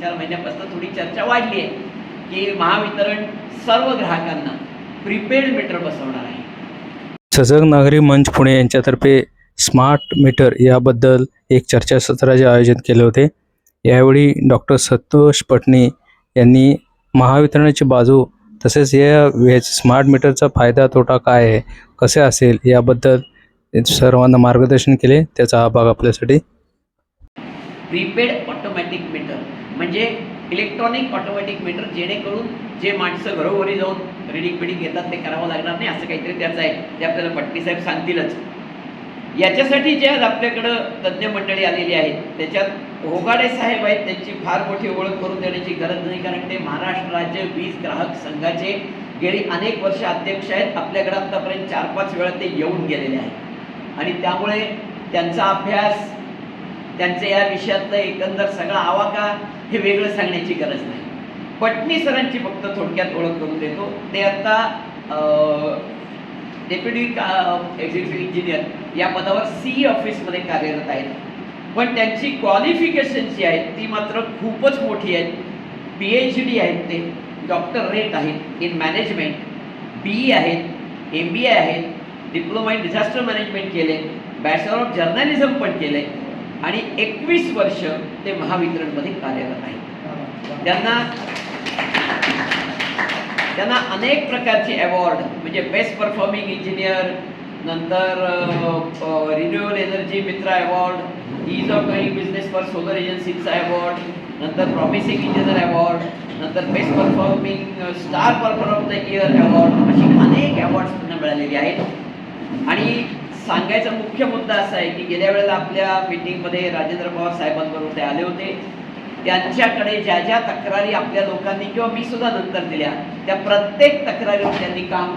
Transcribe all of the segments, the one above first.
चार महिन्यापासून थोडी चर्चा वाढली आहे की महावितरण सर्व ग्राहकांना प्रीपेड मीटर बसवणार आहे. सजग नागरी मंच पुणे यांच्यातर्फे स्मार्ट मीटर याबद्दल एक चर्चासत्राचे आयोजन केले होते. यावेळी डॉक्टर संतोष पटणी यांनी महावितरणाची बाजू तसेच या वे स्मार्ट मीटरचा फायदा तोटा काय आहे कसे असेल याबद्दल सर्वांना मार्गदर्शन केले. त्याचा हा भाग आपल्यासाठी. प्रीपेड ऑटोमॅटिक मीटर म्हणजे इलेक्ट्रॉनिक ऑटोमॅटिक मीटर जेणेकरून जे माणसं घरोघरी जाऊन रिडिंग बिडिंग घेतात ते करावं लागणार नाही असं काहीतरी त्याचं आहे. ते आपल्याला पट्टी साहेब सांगतीलच. याच्यासाठी जे आज आपल्याकडं तज्ज्ञ मंडळी आलेली आहेत त्याच्यात होगाडे साहेब आहेत त्यांची फार मोठी ओळख करून देण्याची गरज नाही कारण ते महाराष्ट्र राज्य वीज ग्राहक संघाचे गेली अनेक वर्ष अध्यक्ष आहेत. आपल्याकडे आत्तापर्यंत चार पाच वेळा ते येऊन गेलेले आहेत. आणि त्यामुळे त्यांचा अभ्यास त्यांचे या विषयातलं एकंदर सगळा आवाका हे वेगळं सांगण्याची गरज नाही. पटणी सरांची फक्त थोडक्यात ओळख करून देतो. ते आता डेप्युटी एक्झिक्युटिव्ह इंजिनियर या पदावर सी ऑफिसमध्ये कार्यरत आहेत. पण त्यांची क्वालिफिकेशन जी आहे ती मात्र खूपच मोठी आहे पी एच डी आहेत ते डॉक्टर रेट आहेत इन मॅनेजमेंट बी ई आहेत एम बी ए आहेत डिप्लोमा इन डिझास्टर मॅनेजमेंट केले बॅचलर ऑफ जर्नलिझम पण केले. आणि एकवीस वर्ष ते महावितरणमध्ये कार्यरत आहेत. त्यांना त्यांना अनेक प्रकारचे अवॉर्ड म्हणजे बेस्ट परफॉर्मिंग इंजिनियर नंतर renewable energy Mitra award ease of doing business for solar एजन्सीचा award नंतर प्रॉमिसिंग इंजिनियर अवॉर्ड नंतर best performing star perform of the year award अशी अनेक अवॉर्ड्स त्यांना मिळालेली आहेत. आणि सांगायचा मुख्य मुद्दा असा आहे की गेल्या वेळेला आपल्या मीटिंगमध्ये राजेंद्र पवार साहेबांबरोबर ते आले होते. त्यांच्याकडे ज्या ज्या तक्रारी आपल्या लोकांनी किंवा मी सुद्धा नंतर दिल्या त्या प्रत्येक तक्रारीवर त्यांनी काम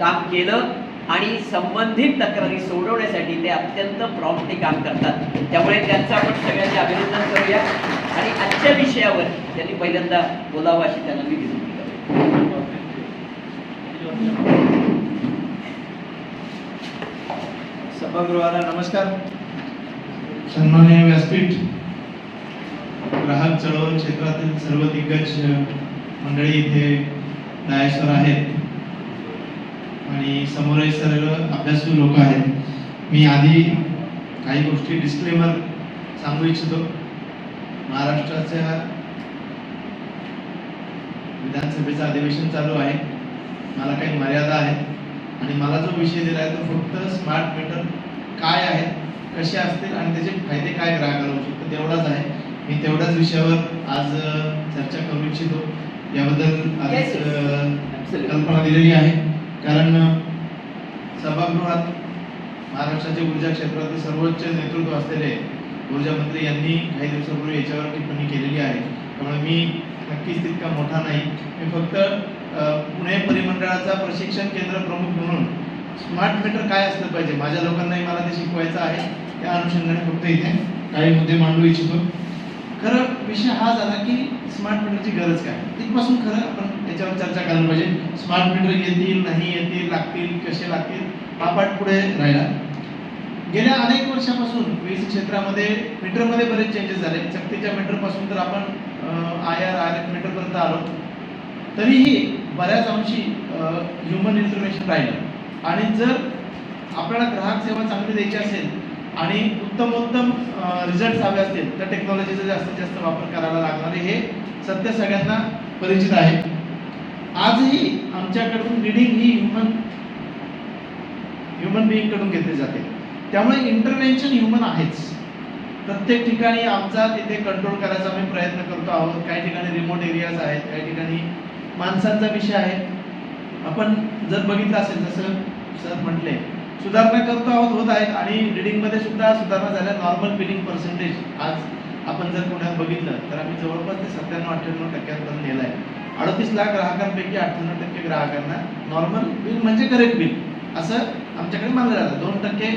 काम केलं आणि संबंधित तक्रारी सोडवण्यासाठी ते अत्यंत प्रॉम्प्टली काम करतात. त्यामुळे त्यांचं आपण सगळ्यांचे अभिनंदन करूया. आणि आजच्या विषयावर त्यांनी पहिल्यांदा बोलावं अशी त्यांना मी विनंती करू सभागृहाला नमस्कार. सन्माननीय व्यासपीठ ग्राहक चळवळ क्षेत्रातील सर्व दिग्गज मंडळी इथे दयाश्वर आहेत. आणि समोरही सर्व अभ्यासू लोक आहेत. मी आधी काही गोष्टी डिस्क्लेमर सांगू इच्छितो. महाराष्ट्राच्या विधानसभेचं अधिवेशन चालू आहे. मला काही मर्यादा आहेत. आणि मला जो विषय दिला आहे तो फक्त स्मार्ट मीटर काय आहेत कसे असतील आणि त्याचे फायदे काय ग्राहकाला होऊ शकतात तेवढाच आहे. मी तेवढ्याच विषयावर आज चर्चा करू इच्छितो. याबद्दल Yes, yes. कल्पना दिलेली आहे. कारण सभागृहात महाराष्ट्राच्या ऊर्जा क्षेत्रातील सर्वोच्च नेतृत्व असलेले ऊर्जा मंत्री यांनी काही दिवसापूर्वी याच्यावर टिप्पणी केलेली आहे. त्यामुळे मी नक्कीच तितका मोठा नाही. मी फक्त पुणे परिमंडळाचा प्रशिक्षण केंद्र प्रमुख म्हणून स्मार्ट मीटर काय असलं पाहिजे? माझ्या लोकांनाही मला ते शिकवायचं आहे. त्या अनुषंगाने फक्त इथे काही मुद्दे मांडू इच्छितो. खरं विषय हा झाला की स्मार्ट मीटरची गरज काय? तिथपासून खरं आपण याच्यावर चर्चा करायला पाहिजे. स्मार्ट मीटर येतील नाही येतील लागतील कसे लागतील? हा पाठ पुढे राहिला. गेल्या अनेक वर्षापासून वीज क्षेत्रामध्ये मीटरमध्ये बरेच चेंजेस झाले. चक्तीच्या मीटरपासून तर आपण आय आर आर एफ मीटरपर्यंत आलो. तरीही बऱ्याच अंशी ह्युमन इन्फॉर्मेशन राहिलं. आणि जर आपल्याला ग्राहक सेवा चांगली द्यायची असेल आणि उत्तम उत्तम रिझल्ट हवे असतील तर टेक्नॉलॉजीचा जास्तीत जास्त वापर करायला लागणार हे सत्य सगळ्यांना परिचित आहे. आजही आमच्याकडून रिडिंग ही ह्युमन ह्युमन बिईंगकडून घेतली जाते. त्यामुळे इंटरव्हेन्शन ह्युमन आहेच. प्रत्येक ठिकाणी आमचा तिथे कंट्रोल करायचा आम्ही प्रयत्न करतो आहोत. काही ठिकाणी रिमोट एरियाज आहेत काही ठिकाणी माणसांचा विषय आहे. आपण जर बघितलं असेल जसं सर म्हटले सुधारणा करतो आहोत होत आहेत. आणि रिडिंगमध्ये सुद्धा सुधारणा झाल्या. नॉर्मल बिलिंग पर्सेंटेज आज आपण जर पुण्यात बघितलं तर आम्ही जवळपास ते सत्त्याण्णव अठ्ठ्याण्णव टक्क्यांपर्यंत नेलं आहे. अडतीस लाख ग्राहकांपैकी अठ्ठ्याण्णव टक्के ग्राहकांना नॉर्मल बिल म्हणजे करेक्ट बिल असं आमच्याकडे मानलं जातं. दोन टक्के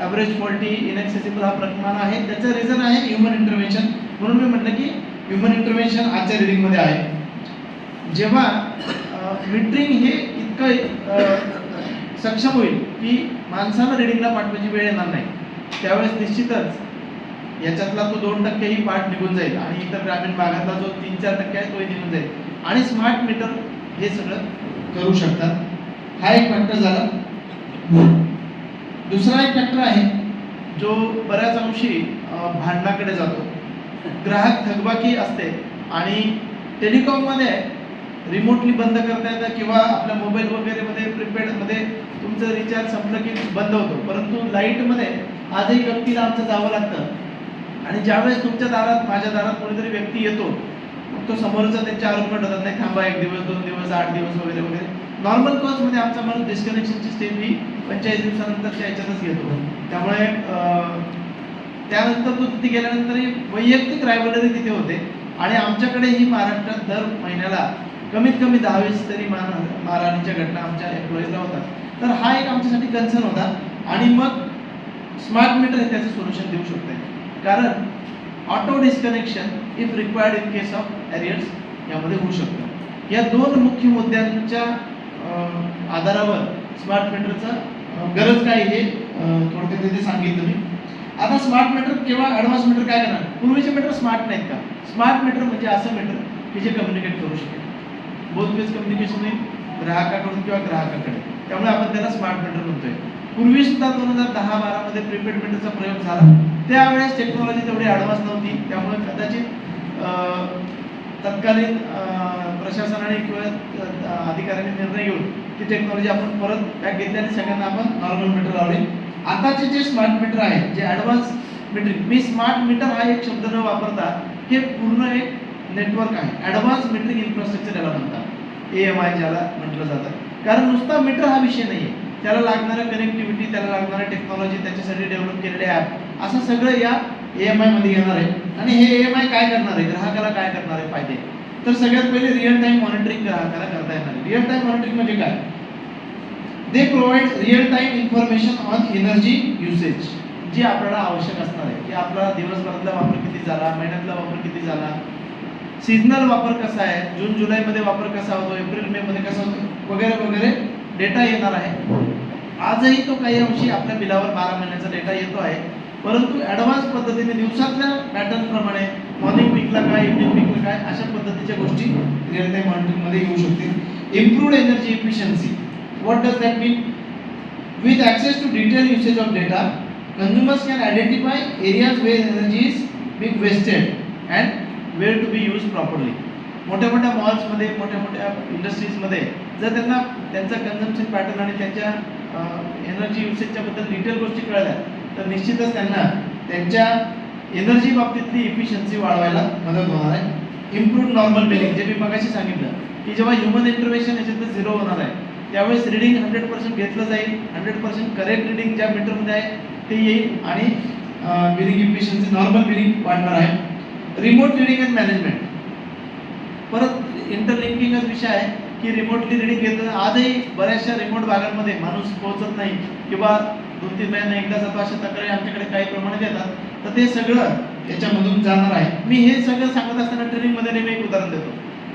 ॲव्हरेज फॉल्टी इनएक्सेसिबल हा प्रमाण आहे. त्याचं रिझन आहे ह्युमन इंटरव्हेन्शन म्हणून मी म्हटलं की ह्युमन इंटरव्हेन्शन आजच्या रिडिंगमध्ये आहे. जेव्हा मिटरिंग हे इतकं सक्षम होईल की माणसाला रिडिंगला पाठवायची वेळ येणार नाही. त्यावेळेस निश्चितच याच्यातला तो दोन टक्केही पाठ निघून जाईल आणि इतर ग्रामीण भागातला जो तीन चार टक्के आहे तोही निघून जाईल. आणि स्मार्ट मीटर हे सगळं करू शकतात. हा एक फॅक्टर झाला. दुसरा एक फॅक्टर आहे जो बऱ्याच अंशी भांडणाकडे जातो. ग्राहक थकबाकी असते आणि टेलिकॉममध्ये रिमोटली बंद करता येतं किंवा आपल्या मोबाईल वगैरेमध्ये प्रीपेडमध्ये तुमचं रिचार्ज संपलं की बंद होतो. परंतु लाईटमध्ये आजही व्यक्तीला आमचं जावं लागतं. आणि ज्यावेळेस तुमच्या दारात माझ्या दारात कोणीतरी व्यक्ती येतो मग तो समोरचा त्यांच्या आरोपमेंट होतात नाही थांबा एक दिवस दोन दिवस आठ दिवस वगैरे वगैरे. नॉर्मल कॉजमध्ये आमचा माणूस डिस्कनेक्शनची स्टेप ही पंचेचाळीस दिवसानंतरच्या याच्यातच घेतो. त्यामुळे त्यानंतर तो तिथे गेल्यानंतरही वैयक्तिक रायव्हलरी तिथे होते. आणि आमच्याकडे ही महाराष्ट्रात दर महिन्याला कमीत कमी दहावीस तरी मान मारहाणीच्या घटना आमच्या एम्प्लॉईजला होतात. तर हा एक आमच्यासाठी कन्सर्न होता. आणि मग स्मार्ट मीटर हे त्याचं सोल्युशन देऊ शकते कारण auto disconnection if required in case of arrears यामध्ये होऊ शकतं. या दोन मुख्य मुद्द्यांच्या आधारावर स्मार्ट मीटरचं गरज काय हे थोडक्यात तिथे सांगितलं मी आता स्मार्ट मीटर किंवा ॲडव्हान्स मीटर काय करणार? पूर्वीचे मीटर स्मार्ट नाहीत का? स्मार्ट मीटर म्हणजे असं मीटर की जे कम्युनिकेट करू शकेल. बोथ वेज कम्युनिकेशन आहे ग्राहकाकडून किंवा ग्राहकाकडे. त्यामुळे आपण त्याला स्मार्ट मीटर म्हणतोय. पूर्वी सुद्धा दोन हजार दहा बारामध्ये प्रीपेड मीटरचा प्रयोग झाला. त्यावेळेस टेक्नॉलॉजी तेवढी ॲडव्हान्स नव्हती. त्यामुळे कदाचित तत्कालीन प्रशासनाने किंवा अधिकाऱ्यांनी निर्णय घेऊन ती टेक्नॉलॉजी आपण परत बॅग घेतली आणि सगळ्यांना आपण नॉर्मल मीटर लावले. आताचे जे स्मार्ट मीटर आहेत जे ॲडव्हान्स मीटर मी स्मार्ट मीटर हा एक शब्द न वापरता हे पूर्ण एक नेटवर्क आहे. ॲडव्हान्स मीटरिंग इन्फ्रास्ट्रक्चर याला म्हणतात. ए एम आय ज्याला म्हटलं जातं. कारण नुसता मीटर हा विषय नाही आहे त्याला लागणारं कनेक्टिव्हिटी त्याला लागणारं टेक्नॉलॉजी त्याच्यासाठी डेव्हलप केलेले ॲप असं सगळं या ए एम आयमध्ये येणार आहे. आणि हे ए एम आय काय करणार आहे? ग्राहकाला काय करणार आहे? फायदे. तर सगळ्यात पहिले रिअल टाइम मॉनिटरिंग ग्राहकाला करता येणार आहे. रिअल टाइम मॉनिटरिंग म्हणजे काय? They provide real time information on energy usage जी आपल्याला आवश्यक असणार आहे. की आपला दिवसभरातला वापर किती झाला महिन्यातला वापर किती झाला सीझनल वापर कसा आहे? जून जुलैमध्ये वापर कसा होतो एप्रिल मे मध्ये कसा होतो वगैरे वगैरे डेटा येणार आहे. आजही तो काही अंशी आपल्या बिलावर बारा महिन्याचा डेटा येतो आहे. परंतु ॲडव्हान्स पद्धतीने दिवसातल्या पॅटर्न प्रमाणे मॉर्निंग पीकला काय इव्हनिंग पीकला काय अशा पद्धतीच्या गोष्टी रिअल टाइम मॉनिटरिंगमध्ये येऊ शकतील. Improved energy efficiency what does that mean with access to detail usage of data consumers can identify areas where energy is being wasted and वेळ टू बी यूज प्रॉपरली मोठ्या मोठ्या मॉल्समध्ये मोठ्या मोठ्या इंडस्ट्रीजमध्ये जर त्यांना त्यांचा कन्झम्पशन पॅटर्न आणि त्यांच्या एनर्जी युसेजच्याबद्दल डिटेल गोष्टी कळल्या तर निश्चितच त्यांना त्यांच्या एनर्जी बाबतीतली इफिशियन्सी वाढवायला मदत होणार आहे. इम्प्रूव्ह नॉर्मल बिलिंग जे मी मगाशी सांगितलं की जेव्हा ह्युमन इंटरव्हेन्शन याच्यात झिरो होणार आहे त्यावेळेस रिडिंग हंड्रेड पर्सेंट घेतलं जाईल हंड्रेड पर्सेंट करेक्ट रिडिंग ज्या मीटरमध्ये आहे ते येईल आणि बिलिंग इफिशियन्सी नॉर्मल बिलिंग वाढणार आहे. रिमोट रिडिंग अँड मॅनेजमेंट परत इंटरलिंकिंगच विषय आहे की रिमोटली रिडिंग घेतलं आजही बऱ्याचशा रिमोट भागांमध्ये माणूस पोहोचत नाही किंवा दोन तीन महिन्यांना एकदा जातो अशा तक्रारी आमच्याकडे काही प्रमाणात येतात तर ते सगळं याच्यामधून जाणार आहे. मी हे सगळं सांगत असताना ट्रेनिंगमध्ये नेहमी एक उदाहरण देतो.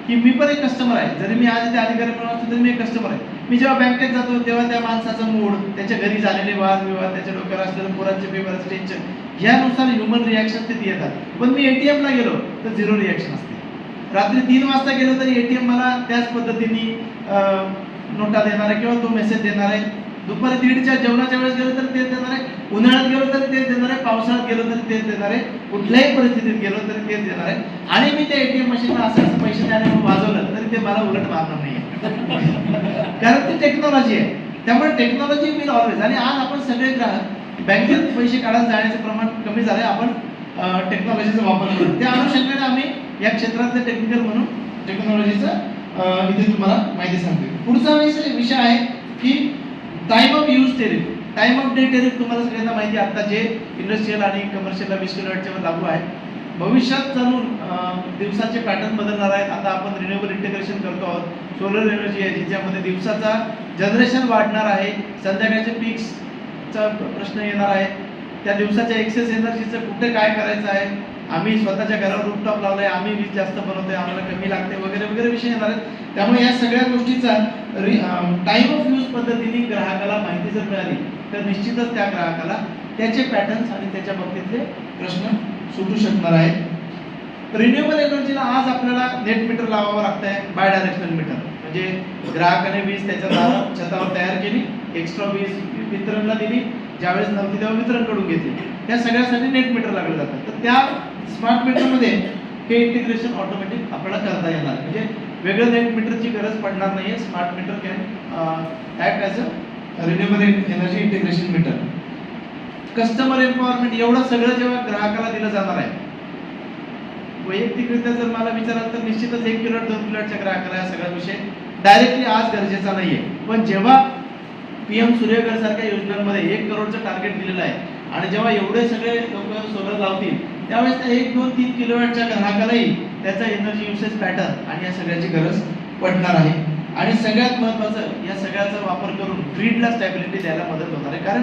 की मी पण एक कस्टमर आहे. जरी मी आज त्या अधिकारी म्हणून असतो तरी मी एक कस्टमर आहे. मी जेव्हा बँकेत जातो तेव्हा त्या माणसाचा मूड त्याच्या घरी झालेले वाद विवाद त्याच्या डोक्यावर असलेलं पोरांचे पेपरचं टेन्शन ह्यानुसार ह्युमन रिॲक्शन तिथे येतात. पण मी ATM ला गेलो तर झिरो रिॲक्शन असते. रात्री तीन वाजता गेलो तरी एटीएम मला त्याच पद्धतीने नोटा देणार आहे किंवा तो मेसेज देणार आहे. दुपारी दीडच्या जेवणाच्या वेळेस गेलो तर तेच देणार. आहे उन्हाळ्यात गेलो तर तेच देणार. आहे पावसाळ्यात गेलो तर तेच देणार. आहे कुठल्याही परिस्थितीत गेलो तरी तेच देणार. आहे आणि मी त्या एटीएम मशीनला असं असं पैसे द्यायला वाजवलं तरी ते मला उलट मारणार नाही कारण ती टेक्नॉलॉजी आहे. त्यामुळे टेक्नॉलॉजी विल ऑलवेज आणि आज आपण सगळे ग्राहक बँकेत पैसे काढायला जाण्याचं प्रमाण कमी झालंय. आपण टेक्नॉलॉजीचा वापर करतो त्या अनुषंगाने आम्ही या क्षेत्रातले टेक्निकल म्हणून टेक्नॉलॉजीचं इथे तुम्हाला माहिती सांगतो पुढचा विषय विषय आहे की time of use tariff time of day tariff तुम्हाला सगळ्यांना माहिती आहे आता जे इंडस्ट्रियल आणि कमर्शियलला वीस किलोवॅटच्या लागू आहे. भविष्यात चालून दिवसाचे पॅटर्न बदलणार आहेत. आता आपण रिन्युएबल इंटिग्रेशन करतो आहोत. सोलर एनर्जी आहे जिच्यामध्ये दिवसाचा जनरेशन वाढणार आहे. संध्याकाळचे पीक्सचा प्रश्न येणार आहे. त्या दिवसाच्या एक्सेस एनर्जीचं कुठे काय करायचं आहे? आम्ही स्वतःच्या घरावर रूपटॉप लावलाय आम्ही वीज जास्त बनवतोय आम्हाला कमी लागते वगैरे वगैरे विषय येणार आहेत. त्यामुळे या सगळ्या गोष्टीचा टाइम ऑफ यूज पद्धतीने ग्राहकाला माहिती जर मिळाली तर निश्चितच त्या ग्राहकाला त्याचे पॅटर्न्स आणि त्याच्या बाबतीतले प्रश्न सुटू शकणार आहेत. रिन्युएबल एनर्जीला आज आपल्याला नेट मीटर लावावं लागत आहे बाय डायरेक्शनल मीटर म्हणजे ग्राहकाने वीज त्याच्या दारात छतावर तयार केली एक्स्ट्रा वीज वितरणला दिली ज्यावेळेस नव्हती तेव्हा वितरण करून घेतली. त्या सगळ्यासाठी नेट मीटर लागले जातात. तर त्या स्मार्ट मीटरमध्ये हे इंटिग्रेशन ऑटोमॅटिक आपल्याला करता येणार. म्हणजे वेगळं नेट मीटरची गरज पडणार नाहीये. Smart meter can act as a renewable energy integration meter customer empowerment एवढं सगळं जेव्हा ग्राहकाला दिलं जाणार आहे. वैयक्तिकरित्या जर मला विचाराल तर निश्चितच एक किलो दोन किलोच्या ग्राहकाला हा सगळा विषय डायरेक्टली आज गरजेचा नाहीये. पण जेव्हा पीएम सूर्यघर सारख्या योजनांमध्ये एक करोडचं टार्गेट दिलेलं आहे आणि जेव्हा एवढे सगळे लोक सोलर लावतील त्यावेळेस त्या एक दोन तीन किलोवॅटच्या ग्राहकालाही त्याचा एनर्जी युसेज पॅटर्न आणि या सगळ्याची गरज पडणार आहे. आणि सगळ्यात महत्त्वाचं या सगळ्याचा वापर करून ग्रीडला स्टॅबिलिटी द्यायला मदत होणार आहे. कारण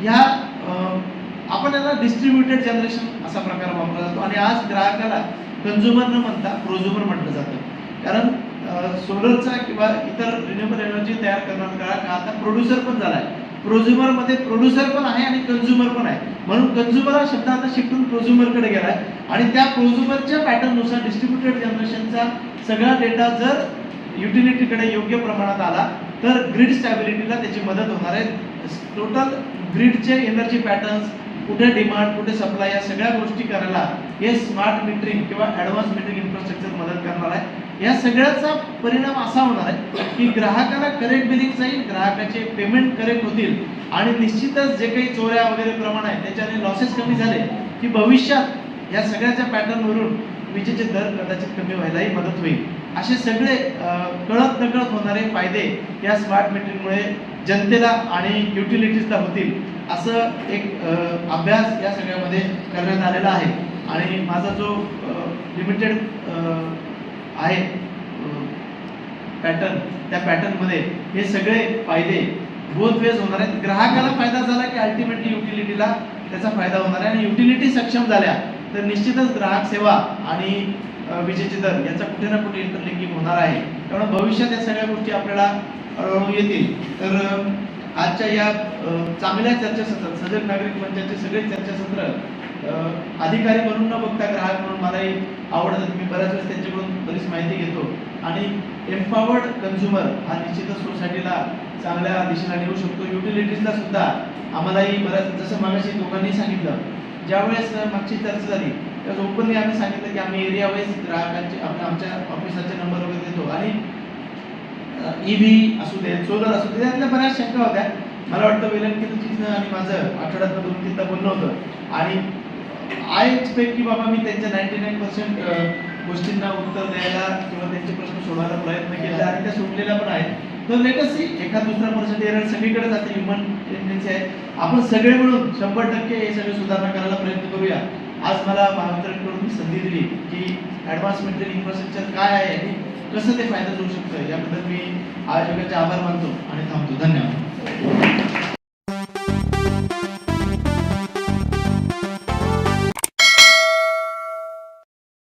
ह्या आपण याला डिस्ट्रीब्युटेड जनरेशन असा प्रकार वापरला जातो. आणि आज ग्राहकाला कन्झ्युमर न म्हणता प्रोझ्युमर म्हटलं जातं. कारण सोलरचा किंवा इतर रिन्युएबल एनर्जी तयार करणारा ग्राहक हा आता प्रोड्युसर पण झाला आहे. प्रोझ्युमरमध्ये प्रोड्युसर पण आहे आणि कन्झ्युमर पण आहे. म्हणून कन्झ्युमर हा शब्द आता शिफ्टून प्रोझ्युमरकडे गेला आहे आणि त्या प्रोझ्युमरच्या पॅटर्ननुसार डिस्ट्रीब्युटेड जनरेशनचा सगळा डेटा जर युटिलिटीकडे योग्य प्रमाणात आला तर ग्रीड स्टॅबिलिटीला त्याची मदत होणार आहे. टोटल ग्रीडचे एनर्जी पॅटर्न्स कुठे डिमांड कुठे सप्लाय या सगळ्या गोष्टी करायला हे स्मार्ट मीटरिंग किंवा ऍडव्हान्स मीटरिंग इन्फ्रास्ट्रक्चर मदत करणार आहे. या सगळ्याचा परिणाम असा होणार आहे की ग्राहकाला करेक्ट बिलिंग जाईल ग्राहकाचे पेमेंट करेक्ट होतील. आणि निश्चितच जे काही चोऱ्या वगैरे प्रमाण आहे त्याच्याने लॉसेस कमी झाले की भविष्यात या सगळ्याच्या पॅटर्नवरून विजेचे दर कदाचित कमी व्हायलाही मदत होईल. असे सगळे कळत नकळत होणारे फायदे या स्मार्ट मीटरमुळे जनतेला आणि युटिलिटीजला होतील असं एक अभ्यास या सगळ्यामध्ये करण्यात आलेला आहे. आणि माझा जो लिमिटेड आहे. पॅटर्न त्या पॅटर्नमध्ये हे सगळे फायदे बोथ वेज होणार आहेत. ग्राहकाला फायदा झाला की अल्टिमेटली युटिलिटीला त्याचा फायदा होणार आहे. आणि युटिलिटी सक्षम झाल्या तर निश्चितच ग्राहक सेवा आणि विजेचे दर याचा कुठे ना कुठे इंटरलिंकिंग होणार आहे. त्यामुळे भविष्यात या सगळ्या गोष्टी आपल्याला हळूहळू येतील. तर आजच्या या चांगल्या चर्चासत्र सजग नागरिक मंचाचे सगळे चर्चासत्र अधिकारी म्हणून न बघता ग्राहक म्हणून मलाही आवडतात मी बऱ्याच वेळेस त्यांच्याकडून बरीच माहिती घेतो. आणि एम्पॉवर्ड कन्झ्युमर हा निश्चितच सोसायटीला चांगल्या दिशेला नेऊ शकतो. युटिलिटीजला सुद्धा आम्हालाही बऱ्याच जसं मागाशी दोघांनी सांगितलं ज्यावेळेस मागची चर्चा झाली त्याच ओपनली आम्ही सांगितलं की आम्ही एरिया वाईज ग्राहकांचे आपल्या आमच्या ऑफिसाचे नंबर वगैरे देतो. आणि ईव्ही असू दे सोलर असू दे त्यातल्या बऱ्याच शंका होत्या. मला वाटतं वेलंकीचं आणि माझं आठवड्यात दोन तीनदा बोलणं होतं. आणि आय एक्सपेक्ट की बाबा मी त्यांच्या नाईन्टी नाईन पर्सेंट गोष्टींना उत्तर द्यायला किंवा त्यांचे प्रश्न सोडवायला प्रयत्न केला आणि त्या सुटलेल्या पण आहेत. तर लेटस सी एखाद दुसरा पर्सेंट एरर सगळीकडे जाते ह्युमन टेंडन्सी आहे. आपण सगळे मिळून शंभर टक्के हे सगळे सुधारणा करायला प्रयत्न करूया. आज मला महावितरणकडून संधी दिली की ॲडव्हान्स मेंटेन इन्फ्रास्ट्रक्चर काय आहे आणि कसं ते फायदा होऊ शकतं याबद्दल मी आयोजकाचे आभार मानतो आणि थांबतो. धन्यवाद.